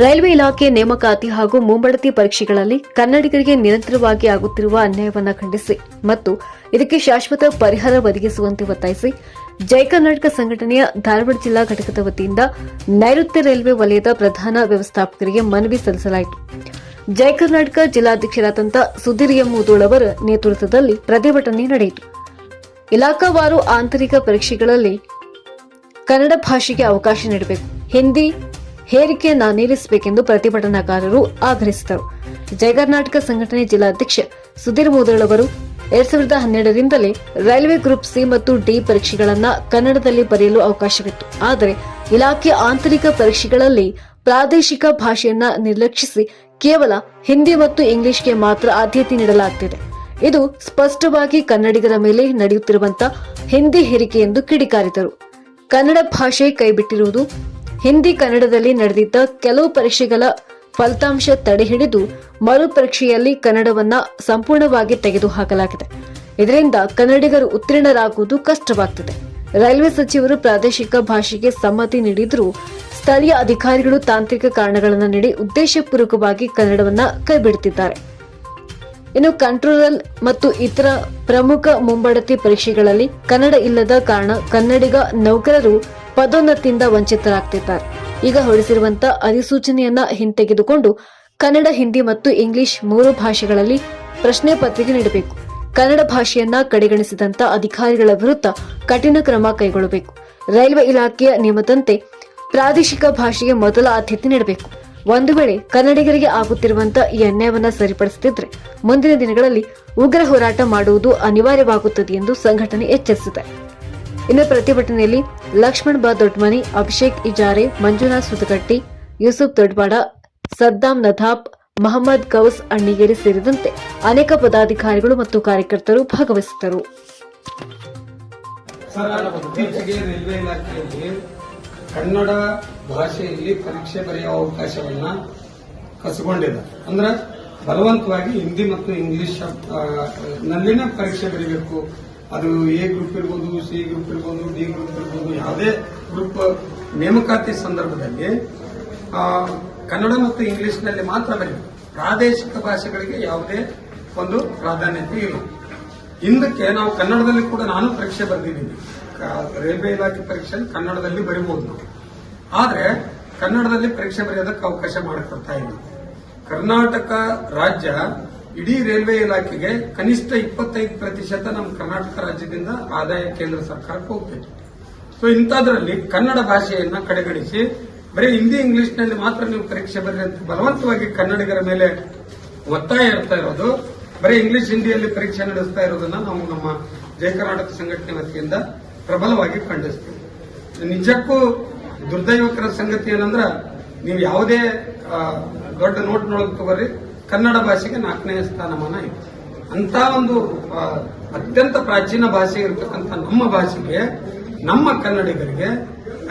Railway ಇಲಾಖೆ ನೇಮಕಾತಿ ಹಾಗೂ ಮುಂಬಡತಿ ಪರೀಕ್ಷೆಗಳಲ್ಲಿ ಕನ್ನಡಿಗರಿಗೆ ನಿರಂತರವಾಗಿ ಆಗುತ್ತಿರುವ ಅನ್ಯಾಯವನ್ನು ಖಂಡಿಸಿ ಮತ್ತು ಇದಕ್ಕೆ ಶಾಶ್ವತ ಪರಿಹಾರ ಒದಗಿಸುವಂತೆ ಒತ್ತಾಯಿಸಿ ಜೈ ಕರ್ನಾಟಕ ಸಂಘಟನೆಯ ಧಾರವಾಡ ಜಿಲ್ಲಾ ಘಟಕದ ವತಿಯಿಂದ ನೈಋತ್ಯ ರೈಲ್ವೆ ವಲಯದ ಪ್ರಧಾನ ವ್ಯವಸ್ಥಾಪಕರಿಗೆ ಮನವಿ ಸಲ್ಲಿಸಲಾಯಿತು. ಜೈ ಕರ್ನಾಟಕ ಜಿಲ್ಲಾಧ್ಯಕ್ಷರಾದಂಥ ಸುಧೀರ್ ಎಂ ಅವರ ನೇತೃತ್ವದಲ್ಲಿ ಪ್ರತಿಭಟನೆ ನಡೆಯಿತು. ಇಲಾಖಾವಾರು ಆಂತರಿಕ ಪರೀಕ್ಷೆಗಳಲ್ಲಿ ಕನ್ನಡ ಭಾಷೆಗೆ ಅವಕಾಶ ನೀಡಬೇಕು. ಹಿಂದಿ ಹೇರಿಕೆಯನ್ನ ನೀರಿಸಬೇಕೆಂದು ಪ್ರತಿಭಟನಾಕಾರರು ಆಗ್ರಹಿಸಿದರು. ಜಯ ಕರ್ನಾಟಕ ಸಂಘಟನೆ ಜಿಲ್ಲಾಧ್ಯಕ್ಷ ಸುಧೀರ್ ಮೋದಳ್ ಅವರು ಎರಡ್ ಸಾವಿರದ ಹನ್ನೆರಡರಿಂದಲೇ ರೈಲ್ವೆ ಗ್ರೂಪ್ ಸಿ ಮತ್ತು ಡಿ ಪರೀಕ್ಷೆಗಳನ್ನ ಕನ್ನಡದಲ್ಲಿ ಬರೆಯಲು ಅವಕಾಶವಿತ್ತು. ಆದರೆ ಇಲಾಖೆ ಆಂತರಿಕ ಪರೀಕ್ಷೆಗಳಲ್ಲಿ ಪ್ರಾದೇಶಿಕ ಭಾಷೆಯನ್ನ ನಿರ್ಲಕ್ಷಿಸಿ ಕೇವಲ ಹಿಂದಿ ಮತ್ತು ಇಂಗ್ಲಿಷ್ಗೆ ಮಾತ್ರ ಆದ್ಯತೆ ನೀಡಲಾಗ್ತಿದೆ. ಇದು ಸ್ಪಷ್ಟವಾಗಿ ಕನ್ನಡಿಗರ ಮೇಲೆ ನಡೆಯುತ್ತಿರುವಂತಹ ಹಿಂದಿ ಹೇರಿಕೆ ಎಂದು ಕಿಡಿಕಾರಿದರು. ಕನ್ನಡ ಭಾಷೆ ಕೈಬಿಟ್ಟಿರುವುದು ಹಿಂದಿ ಕನ್ನಡದಲ್ಲಿ ನಡೆದಿದ್ದ ಕೆಲವು ಪರೀಕ್ಷೆಗಳ ಫಲಿತಾಂಶ ತಡೆಹಿಡಿದು ಮರು ಪರೀಕ್ಷೆಯಲ್ಲಿ ಕನ್ನಡವನ್ನ ಸಂಪೂರ್ಣವಾಗಿ ತೆಗೆದುಹಾಕಲಾಗಿದೆ. ಇದರಿಂದ ಕನ್ನಡಿಗರು ಉತ್ತೀರ್ಣರಾಗುವುದು ಕಷ್ಟವಾಗ್ತದೆ. ರೈಲ್ವೆ ಸಚಿವರು ಪ್ರಾದೇಶಿಕ ಭಾಷೆಗೆ ಸಮ್ಮತಿ ನೀಡಿದರೂ ಸ್ಥಳೀಯ ಅಧಿಕಾರಿಗಳು ತಾಂತ್ರಿಕ ಕಾರಣಗಳನ್ನು ನೀಡಿ ಉದ್ದೇಶಪೂರ್ವಕವಾಗಿ ಕನ್ನಡವನ್ನ ಕೈಬಿಡುತ್ತಿದ್ದಾರೆ. ಇನ್ನು ಕಂಟ್ರೋಲರ್ ಮತ್ತು ಇತರ ಪ್ರಮುಖ ಮುಂಬಡತಿ ಪರೀಕ್ಷೆಗಳಲ್ಲಿ ಕನ್ನಡ ಇಲ್ಲದ ಕಾರಣ ಕನ್ನಡಿಗ ನೌಕರರು ಪದೋನ್ನತಿಯಿಂದ ವಂಚಿತರಾಗ್ತಿದ್ದಾರೆ. ಈಗ ಹೊರಡಿಸಿರುವಂತಹ ಅಧಿಸೂಚನೆಯನ್ನ ಹಿಂತೆಗೆದುಕೊಂಡು ಕನ್ನಡ, ಹಿಂದಿ ಮತ್ತು ಇಂಗ್ಲಿಷ್ ಮೂರು ಭಾಷೆಗಳಲ್ಲಿ ಪ್ರಶ್ನೆ ಪತ್ರಿಕೆ ನೀಡಬೇಕು. ಕನ್ನಡ ಭಾಷೆಯನ್ನ ಕಡೆಗಣಿಸಿದಂತ ಅಧಿಕಾರಿಗಳ ವಿರುದ್ಧ ಕಠಿಣ ಕ್ರಮ ಕೈಗೊಳ್ಳಬೇಕು. ರೈಲ್ವೆ ಇಲಾಖೆಯ ನಿಯಮದಂತೆ ಪ್ರಾದೇಶಿಕ ಭಾಷೆಗೆ ಮೊದಲ ಆದ್ಯತೆ ನೀಡಬೇಕು. ಒಂದು ವೇಳೆ ಕನ್ನಡಿಗರಿಗೆ ಆಗುತ್ತಿರುವಂತಹ ಈ ಅನ್ಯಾಯವನ್ನ ಸರಿಪಡಿಸದಿದ್ರೆ ಮುಂದಿನ ದಿನಗಳಲ್ಲಿ ಉಗ್ರ ಹೋರಾಟ ಮಾಡುವುದು ಅನಿವಾರ್ಯವಾಗುತ್ತದೆ ಎಂದು ಸಂಘಟನೆ ಎಚ್ಚರಿಸಿದೆ ಇನ್ನು ಪ್ರತಿಭಟನೆಯಲ್ಲಿ ಲಕ್ಷ್ಮಣ್ ಬಾ ದೊಡ್ಮನಿ, ಅಭಿಷೇಕ್ ಇಜಾರೆ, ಮಂಜುನಾಥ್ ಸುತಗಟ್ಟಿ ಯೂಸುಫ್ ದೊಡ್ಬಾಡ ಸದ್ದಾಂ ನದಾಬ್ ಮಹಮ್ಮದ್ ಗೌಸ್ ಅಣ್ಣಿಗೇರಿ ಸೇರಿದಂತೆ ಅನೇಕ ಪದಾಧಿಕಾರಿಗಳು ಮತ್ತು ಕಾರ್ಯಕರ್ತರು ಭಾಗವಹಿಸಿದ್ದರು. ಕನ್ನಡ ಭಾಷೆಯಲ್ಲಿ ಪರೀಕ್ಷೆ ಬರೆಯುವ ಅವಕಾಶವನ್ನ ಕಸಗೊಂಡಿದೆ. ಅಂದ್ರೆ ಬಲವಂತವಾಗಿ ಹಿಂದಿ ಮತ್ತು ಇಂಗ್ಲಿಷ್ ನಲ್ಲಿನ ಪರೀಕ್ಷೆ ಬರೀಬೇಕು. ಅದು ಎ ಗ್ರೂಪ್ ಇರ್ಬೋದು, ಸಿ ಗ್ರೂಪ್ ಇರ್ಬೋದು, ಡಿ ಗ್ರೂಪ್ ಇರ್ಬೋದು, ಯಾವುದೇ ಗ್ರೂಪ್ ನೇಮಕಾತಿ ಸಂದರ್ಭದಲ್ಲಿ ಕನ್ನಡ ಮತ್ತು ಇಂಗ್ಲಿಷ್ನಲ್ಲಿ ಮಾತ್ರ ಬರೀಬೇಕು. ಪ್ರಾದೇಶಿಕ ಭಾಷೆಗಳಿಗೆ ಯಾವುದೇ ಒಂದು ಪ್ರಾಧಾನ್ಯತೆ ಇಲ್ಲ. ಹಿಂದಕ್ಕೆ ನಾವು ಕನ್ನಡದಲ್ಲಿ ಕೂಡ ನಾನು ಪರೀಕ್ಷೆ ಬರೆದಿದ್ದೀನಿ. ರೈಲ್ವೆ ಇಲಾಖೆ ಪರೀಕ್ಷೆ ಕನ್ನಡದಲ್ಲಿ ಬರಿಬಹುದು ನಾವು ಆದ್ರೆ ಕನ್ನಡದಲ್ಲಿ ಪರೀಕ್ಷೆ ಬರೆಯೋದಕ್ಕೆ ಅವಕಾಶ ಮಾಡಿಕೊಡ್ತಾ ಇಲ್ಲ. ಕರ್ನಾಟಕ ರಾಜ್ಯ ಇಡೀ ರೈಲ್ವೆ ಇಲಾಖೆಗೆ ಕನಿಷ್ಠ ಇಪ್ಪತ್ತೈದು ಪ್ರತಿಶತ ನಮ್ಮ ಕರ್ನಾಟಕ ರಾಜ್ಯದಿಂದ ಆದಾಯ ಕೇಂದ್ರ ಸರ್ಕಾರಕ್ಕೆ ಹೋಗ್ತೈತೆ. ಸೊ ಇಂಥದ್ರಲ್ಲಿ ಕನ್ನಡ ಭಾಷೆಯನ್ನ ಕಡೆಗಣಿಸಿ, ಬರೀ ಹಿಂದಿ, ಇಂಗ್ಲಿಷ್ನಲ್ಲಿ ಮಾತ್ರ ನೀವು ಪರೀಕ್ಷೆ ಬರೆರಿ ಅಂತ ಬಲವಂತವಾಗಿ ಕನ್ನಡಿಗರ ಮೇಲೆ ಒತ್ತಾಯ ಇರ್ತಾ ಇರೋದು ಬರೀ ಇಂಗ್ಲಿಷ್ ಹಿಂದಿಯಲ್ಲಿ ಪರೀಕ್ಷೆ ನಡೆಸ್ತಾ ಇರೋದನ್ನ ನಾವು ನಮ್ಮ ಜಯ ಕರ್ನಾಟಕ ಸಂಘಟನೆ ವತಿಯಿಂದ ಪ್ರಬಲವಾಗಿ ಖಂಡಿಸ್ತೀವಿ. ನಿಜಕ್ಕೂ ದುರ್ದೈವಕರ ಸಂಗತಿ ಏನಂದ್ರ, ನೀವು ಯಾವುದೇ ದೊಡ್ಡ ನೋಟ್ನೊಳಗೆ ತಗೋರಿ, ಕನ್ನಡ ಭಾಷೆಗೆ ನಾಲ್ಕನೇ ಸ್ಥಾನಮಾನ ಇದೆ ಅಂತ ಒಂದು ಅತ್ಯಂತ ಪ್ರಾಚೀನ ಭಾಷೆ ಇರತಕ್ಕಂತ ನಮ್ಮ ಭಾಷೆಗೆ, ನಮ್ಮ ಕನ್ನಡಿಗರಿಗೆ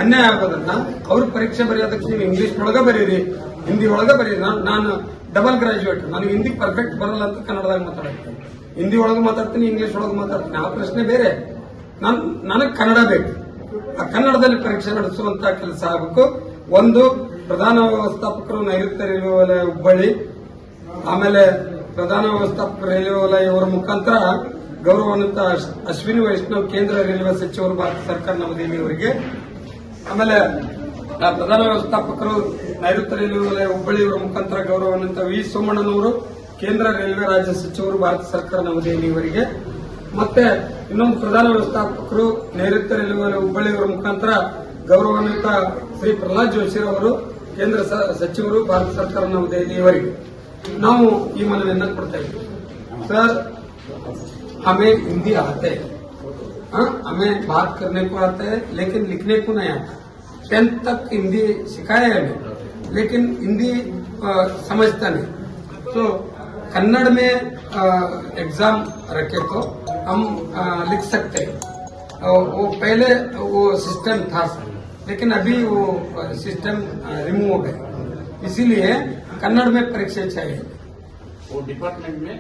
ಅನ್ಯಾಯ ಆಗೋದನ್ನ ಅವ್ರ ಪರೀಕ್ಷೆ ಬರೆಯೋದಕ್ಕೆ ನೀವು ಇಂಗ್ಲಿಷ್ ಒಳಗ ಬರೀರಿ ಹಿಂದಿ ಒಳಗ ಬರೀರಿ ನಾನು ಡಬಲ್ ಗ್ರಾಜುಯೇಟ್ ನಾನು ಹಿಂದಿ ಪರ್ಫೆಕ್ಟ್ ಬರಲ್ಲ ಅಂತ ಕನ್ನಡದಾಗ ಮಾತಾಡ್ತೀನಿ. ಹಿಂದಿ ಒಳಗೆ ಮಾತಾಡ್ತೀನಿ ಇಂಗ್ಲಿಷ್ ಒಳಗೆ ಮಾತಾಡ್ತೀನಿ. ಆ ಪ್ರಶ್ನೆ ಬೇರೆ. ನಾನು, ನನಗೆ ಕನ್ನಡ ಬೇಕು. ಆ ಕನ್ನಡದಲ್ಲಿ ಪರೀಕ್ಷೆ ನಡೆಸುವಂತ ಕೆಲಸ ಆಗಬೇಕು. ಒಂದು, ಪ್ರಧಾನ ವ್ಯವಸ್ಥಾಪಕರು ನೈಋತ್ಯ ರೈಲ್ವೆ ವಲಯ ಹುಬ್ಬಳ್ಳಿ, ಆಮೇಲೆ ಪ್ರಧಾನ ವ್ಯವಸ್ಥಾಪಕ ರೈಲ್ವೆ ವಲಯ ಇವರ ಮುಖಾಂತರ ಗೌರವಾನ್ವಿತ ಅಶ್- ಅಶ್ವಿನಿ ವೈಷ್ಣವ್ ಕೇಂದ್ರ ರೈಲ್ವೆ ಸಚಿವರು ಭಾರತ ಸರ್ಕಾರ ನವದೆಹಲಿಯವರಿಗೆ. ಆಮೇಲೆ ಪ್ರಧಾನ ವ್ಯವಸ್ಥಾಪಕರು ನೈಋತ್ಯ ರೈಲ್ವೆ ವಲಯ ಹುಬ್ಬಳ್ಳಿ ಇವರ ಮುಖಾಂತರ ಗೌರವಾನ್ವಿತ ವಿ ಸೋಮಣ್ಣನವರು ಕೇಂದ್ರ ರೈಲ್ವೆ ರಾಜ್ಯ ಸಚಿವರು ಭಾರತ ಸರ್ಕಾರ ನವದೆಹಲಿ ಇವರಿಗೆ ಮತ್ತೆ ಇನ್ನೊಂದು ಪ್ರಧಾನ ವ್ಯವಸ್ಥಾಪಕರು ನೈಋತ್ಯ ರೈಲ್ವೆ ವಲಯ ಹುಬ್ಬಳ್ಳಿ ಇವರ ಮುಖಾಂತರ ಗೌರವಾನ್ವಿತ ಶ್ರೀ ಪ್ರಹ್ಲಾದ್ ಜೋಶಿ ಅವರು ಕೇಂದ್ರ ಸ- ಸಚಿವರು ಭಾರತ ಸರ್ಕಾರ ನವದೆಹಲಿ ಇವರಿಗೆ ನಾವು ಈ ಮನವಿಯನ್ನ ಕೊಡ್ತಾ ಇದ್ದೀವಿ ಸರ್ हमें हिंदी आते है हाँ, हमें बात करने को आता है लेकिन लिखने को नहीं आता टेंथ तक हिंदी सिखाया है हमें लेकिन हिंदी समझता नहीं। तो कन्नड़ में एग्ज़ाम रखे तो हम अ, लिख सकते हैं। वो पहले वो सिस्टम था लेकिन अभी वो सिस्टम रिमूव हो। गया इसीलिए कन्नड़ में परीक्षा चाहिए। वो डिपार्टमेंट में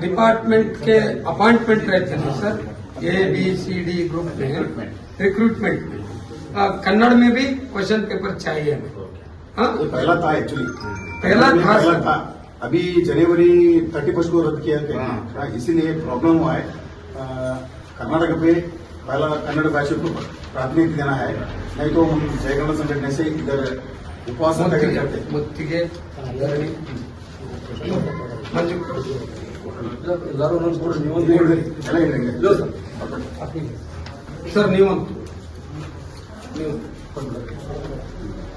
डिपार्टमेंट के अपॉइंटमेंट रहते हैं sir A B C D group में रिक्रूटमेंट में आ, कन्नड़ में भी क्वेश्चन पेपर चाहिए हमें हाँ? ये पहला था एक्चुअली पहला था, पहला सर। था अभी जनवरी थर्टी फर्स्ट को रद्द किया गया हाँ। हाँ, इसीलिए प्रॉब्लम हुआ है अ, कर्नाटक पे पहला कन्नड़ भाषा को प्राथमिकता देना है नहीं तो हम जयगढ़ संगठने से इधर उपवास तक ಮುತ್ತಿಗೆ करते ಮುತ್ತಿಗೆ ಧರಣಿ ಮಂಜು ಎಲ್ಲ ಹೇಳಿದಂಗೆ ಸರ್ ನೀವಂತ ನೀವು